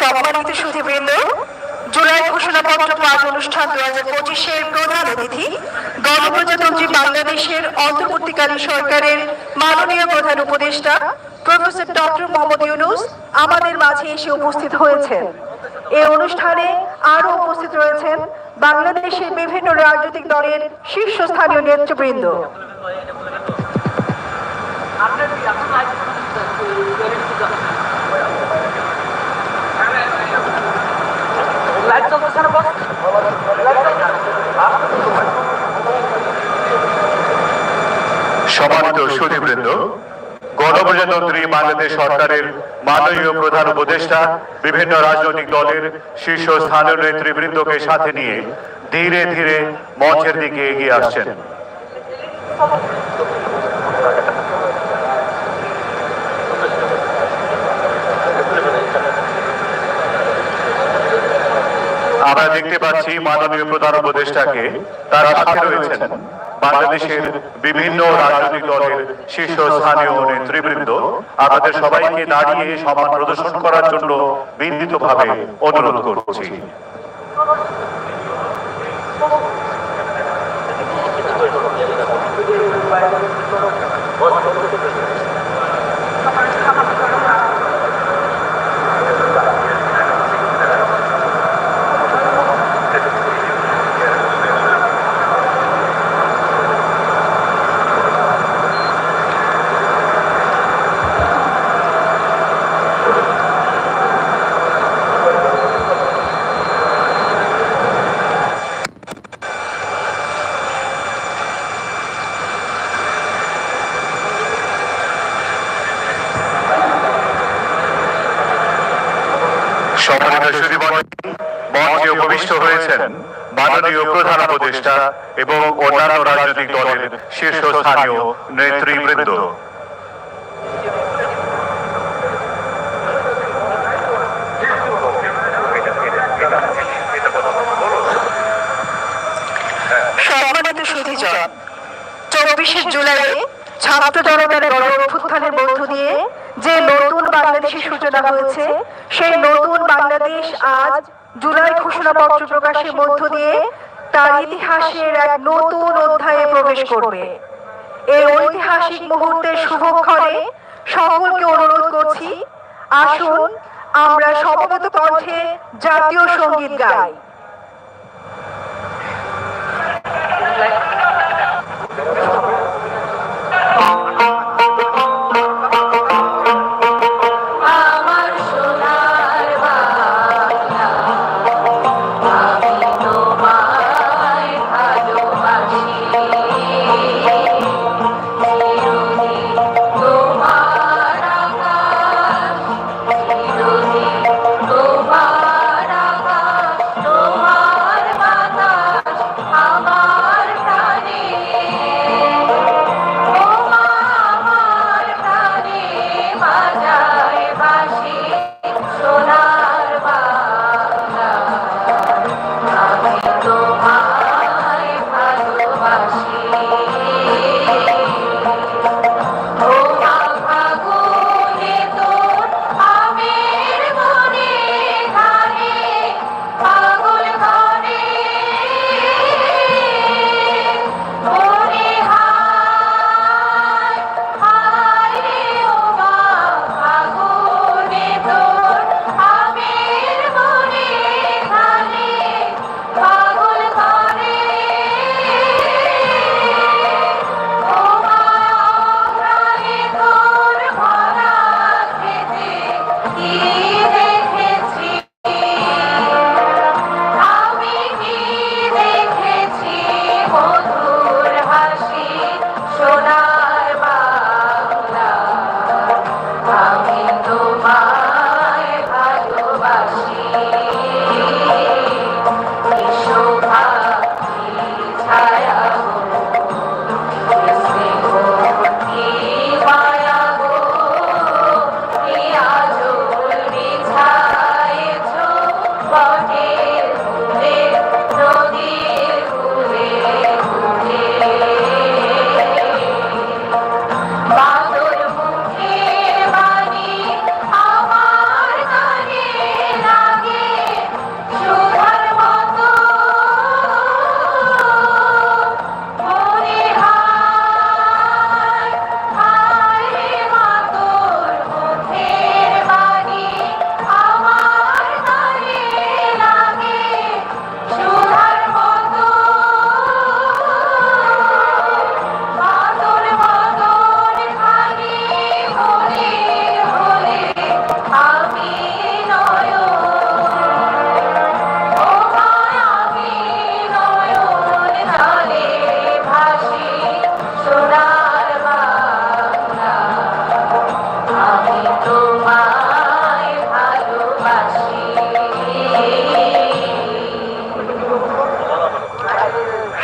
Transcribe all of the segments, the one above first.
সম্মানিত সুধীবৃন্দ, জুলাই ঘোষণাপত্র পাঠ অনুষ্ঠান দু হাজার পঁচিশের প্রধান অতিথি, গণপ্রজাতন্ত্রী বাংলাদেশের অন্তর্বর্তীকালীন সরকারের মাননীয় প্রধান উপদেষ্টা, প্রফেসর ডক্টর মোহাম্মদ ইউনুস আমাদের মাঝে এসে উপস্থিত হয়েছেন। এই অনুষ্ঠানে আরও উপস্থিত রয়েছেন বাংলাদেশের বিভিন্ন রাজনৈতিক দলের শীর্ষস্থানীয় নেতৃবৃন্দ। লাইট চলতেছে গণপ্রজাতন্ত্রী বাংলাদেশ সরকারের মাননীয় প্রধান উপদেষ্টা বিভিন্ন রাজনৈতিক দলের শীর্ষ স্থানীয় নেতৃবৃন্দকে সাথে নিয়ে ধীরে ধীরে মঞ্চের দিকে এগিয়ে আসছেন। আমরা দেখতে পাচ্ছি মাননীয় প্রধান উপদেষ্টাকে, তার সাথে রয়েছেন বাংলাদেশের বিভিন্ন রাজনৈতিক দলের শীর্ষ স্থানীয় নেতৃবৃন্দ। আপনাদের সবাইকে দাঁড়িয়ে সমান প্রদর্শন করার জন্য বিনীতভাবে অনুরোধ করছি। সম্মানিত উপবিষ্ট হয়েছেন মাননীয় প্রধান উপদেষ্টা এবং অন্যান্য রাজনৈতিক দলের শীর্ষস্থানীয় নেতৃবৃন্দ। চব্বিশে জুলাই ছাত্র জনতার গণ অভ্যুত্থানের মধ্য দিয়ে যে বাংলাদেশের সূচনা হয়েছে, সেই নতুন বাংলাদেশ আজ জুলাই ঘোষণাপত্র প্রকাশের মধ্য দিয়ে তার ইতিহাসের এক নতুন অধ্যায়ে প্রবেশ করবে। এই ঐতিহাসিক মুহূর্তের শুভক্ষণে সকলকে অনুরোধ করছি, আসুন আমরা সমবেত কণ্ঠে জাতীয় সংগীত গাই। Yeah.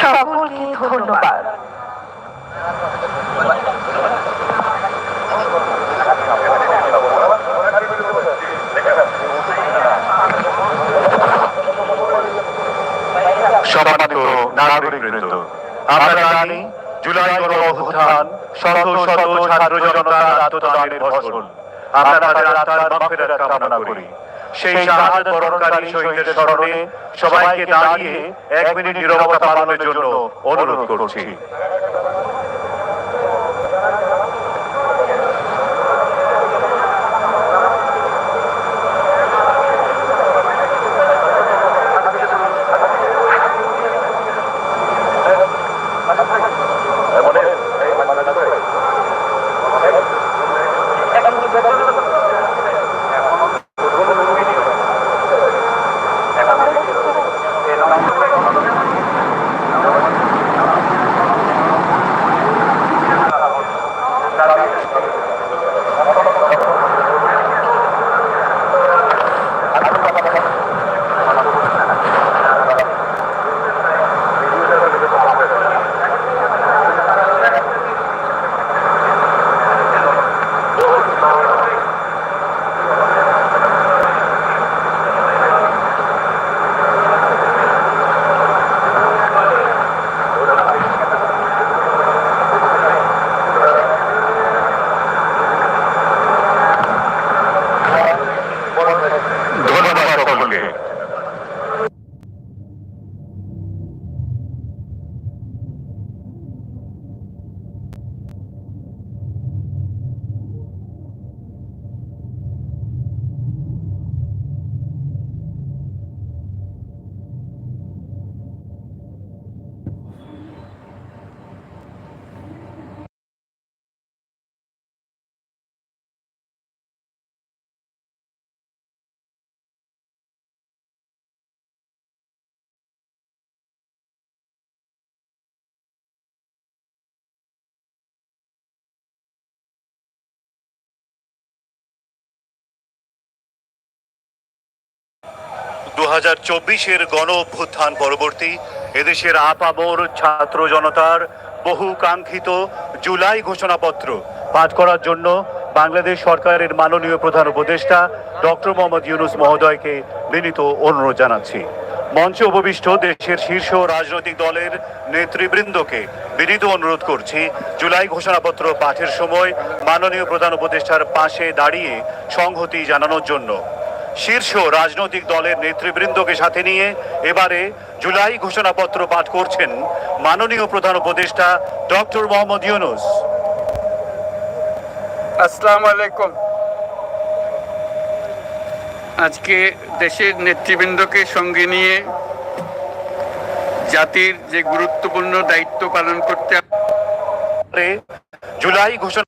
সকলকে ধন্যবাদ। সম্মানিত জানি জুলাই গণ অভ্যুত্থান শত শত ছাত্র জনতার আত্মদানের ফসল। আমরা আত্মার মাফেরাত কামনা করি। সেই শাহাদাত বরণকারী শহীদের স্মরণে সবাইকে দাঁড়িয়ে এক মিনিট নিরবতা পালনের জন্য অনুরোধ করছি। দু হাজার চব্বিশের গণ অভ্যুত্থান পরবর্তী এদেশের আপামর ছাত্র জনতার বহু কাঙ্ক্ষিত জুলাই ঘোষণাপত্র পাঠ করার জন্য বাংলাদেশ সরকারের মাননীয় প্রধান উপদেষ্টা ডক্টর মোহাম্মদ ইউনুস মহোদয়কে বিনীত অনুরোধ জানাচ্ছি। মঞ্চে উপবিষ্ট দেশের শীর্ষ রাজনৈতিক দলের নেতৃবৃন্দকে বিনীত অনুরোধ করছি, জুলাই ঘোষণাপত্র পাঠের সময় মাননীয় প্রধান উপদেষ্টার পাশে দাঁড়িয়ে সংহতি জানানোর জন্য। শীর্ষ রাজনৈতিক দলের নেতৃবৃন্দকে সাথে নিয়ে এবারে জুলাই ঘোষণাপত্র পাঠ করছেন মাননীয় প্রধান উপদেষ্টা ডক্টর মোহাম্মদ ইউনুস। আসসালামু আলাইকুম। আজকে দেশের নেতৃবৃন্দকে সঙ্গে নিয়ে জাতির যে গুরুত্বপূর্ণ দায়িত্ব পালন করতে জুলাই ঘোষণা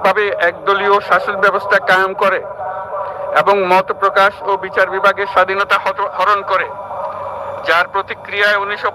সাংবিধানিকভাবে একদলীয় শাসন ব্যবস্থা কায়েম করে এবং মত প্রকাশ ও বিচার বিভাগের স্বাধীনতা হরণ করে, যার প্রতিক্রিয়ায় উনিশশো